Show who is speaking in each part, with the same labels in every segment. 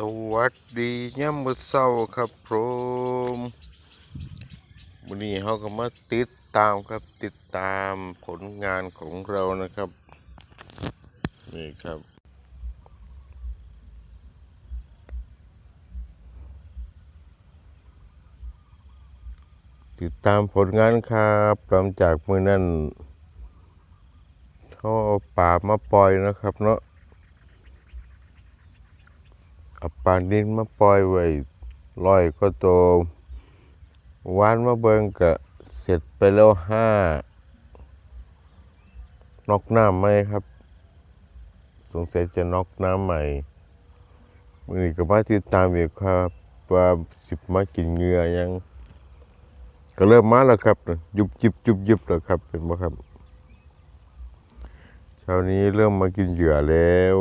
Speaker 1: สวัสดีย่ำมือเศร้าครับผมวันนี้เขาก็มาติดตามครับติดตามผลงานของเรานะครับ นี่ครับ ติดตามผลงานครับหลังจากมือนั้นเขาเอาป่ามาปล่อยนะครับเนาะ เอาปลาดินมาปล่อยไว้ร้อยก็โตวานมาเบิงกะเสร็จไปแล้วห้านอกน้ำไหมครับ สงสัยจะนอกน้ำใหม่มือนี้ก็มาติดตามอีกครับว่าสิบมากินเหงื่อยัง ก็เริ่มมาแล้วครับยุบยิบยุบยิบแล้วครับเป็นบ่ครับเช้านี้เริ่มมากินเหยื่อแล้ว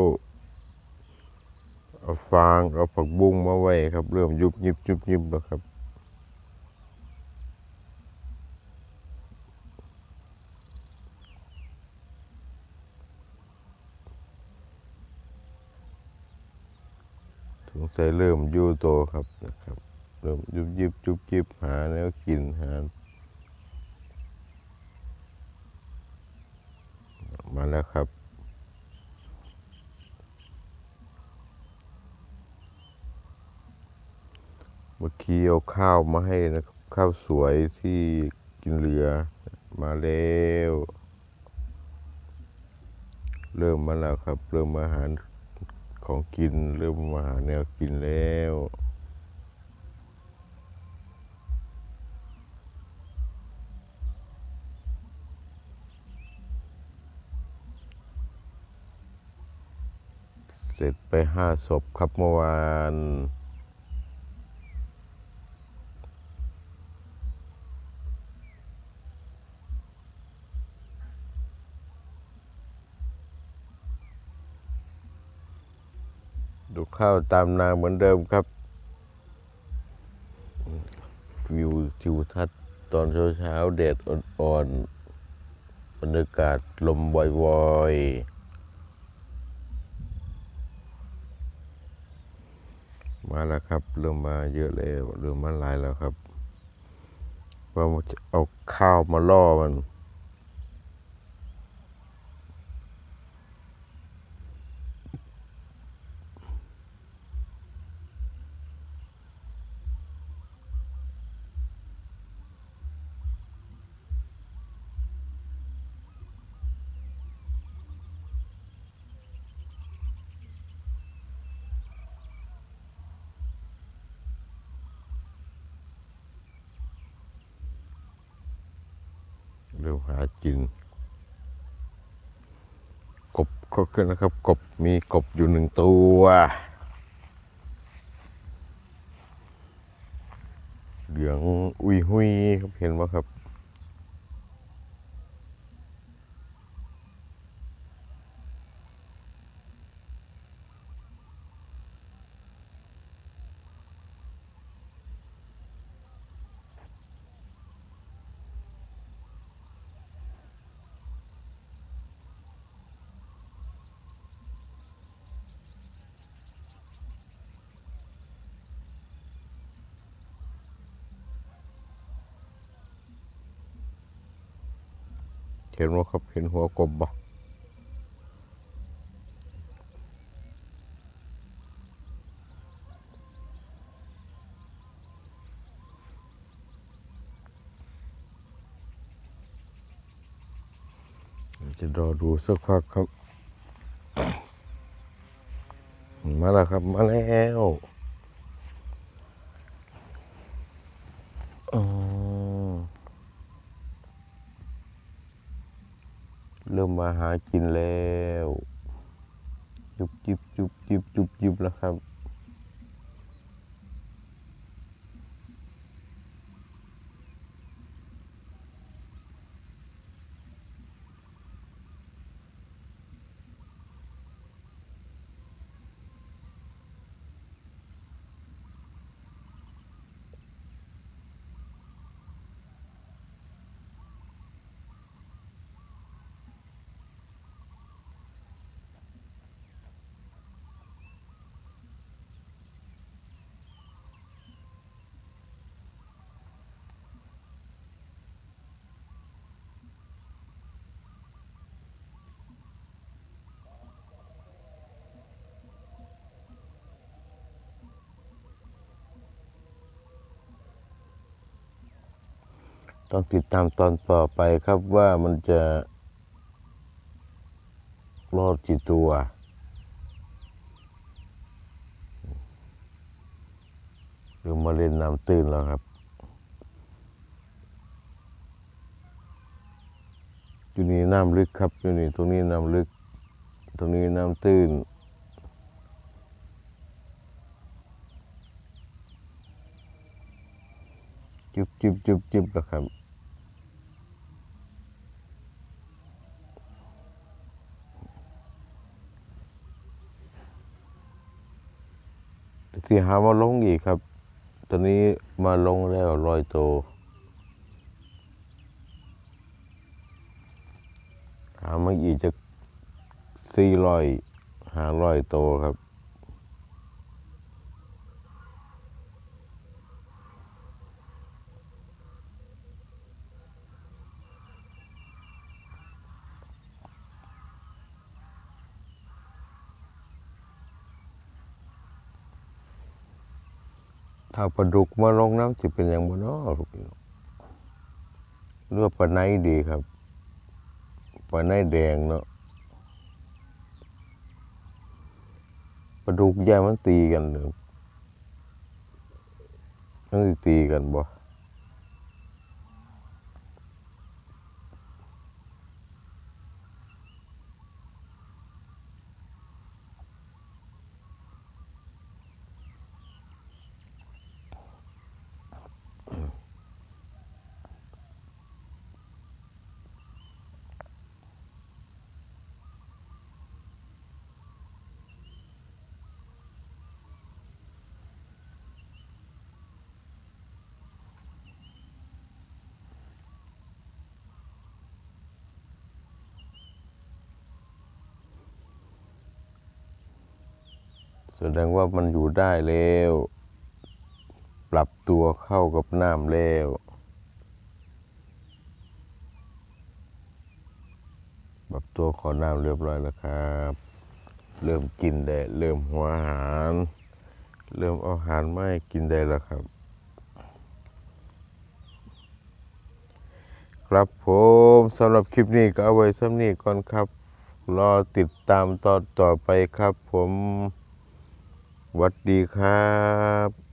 Speaker 1: เอาฟางเอาผักบุ้งมาไว้ครับ เริ่มยุบยิบยุบยิบแล้วครับสงสัยเริ่มยู่โตครับนะครับ เริ่มยุบยิบจุบจิบหาแนวกินหามาแล้วครับ เมื่อกี้เอาข้าวมาให้นะครับข้าวสวยที่กินเรือมาแล้วเริ่มมาแล้วครับ เริ่มอาหารของกิน เริ่มมาหาแนวกินแล้วเสร็จไปห้าศพครับเมื่อวาน ดูข้าวตามนาเหมือนเดิมครับ วิวทิวทัศน์ตอนเช้าๆแดดอ่อนๆบรรยากาศลมวอยๆมาแล้วครับ เริ่มมาเยอะแล้วเริ่มมาหลายแล้วครับว่าจะเอาข้าวมาล่อมัน เริ่มหากิน กบก็ขึ้นนะครับ กบมีกบอยู่หนึ่งตัวเหลือง อุยหุยครับเห็นไหมครับ เห็นว่าครับเห็นหัวกบบ่จะรอดูสักพักครับ มาแล้วครับ มาแล้วอ๋อ เริ่มมาหากินแล้ว จุบจิบจุบจิบจุบจิบแล้วครับ ต้องติดตามตอนต่อไปครับว่ามันจะรอดกี่ตัวหรือมาเล่นน้ำตื้นแล้วครับ อยู่นี่น้ำลึกครับ อยู่นี่ตรงนี้น้ำลึก ตรงนี้น้ำตื้นจุบจุบจุบจุบแล้วครับ ที่หามาลงอีกครับ ตอนนี้มาลงแล้วรอยโตหามาอีกจะสี่รอยหาร้อยโตครับ ถ้าปลาดุกมาลงน้ำจะเป็นอย่างบนอ้อลูกพี่น้องเรือว่าปลาไนดีครับปลาไนแดงเนาะปลาดุกแย่มันตีกันหนึ่งมันตีกันบ่ แสดงว่ามันอยู่ได้แล้ว ปรับตัวเข้ากับน้ำแล้วปรับตัวขอน้ำเรียบร้อยแล้วครับ เริ่มกินได้เริ่มหัวอาหาร เริ่มเอาหารไม่กินได้แล้วครับ ครับผมสำหรับคลิปนี้ก็เอาไว้ซ้ำนี้ก่อนครับ รอติดตามตอนต่อไปครับผม วัสดีครับ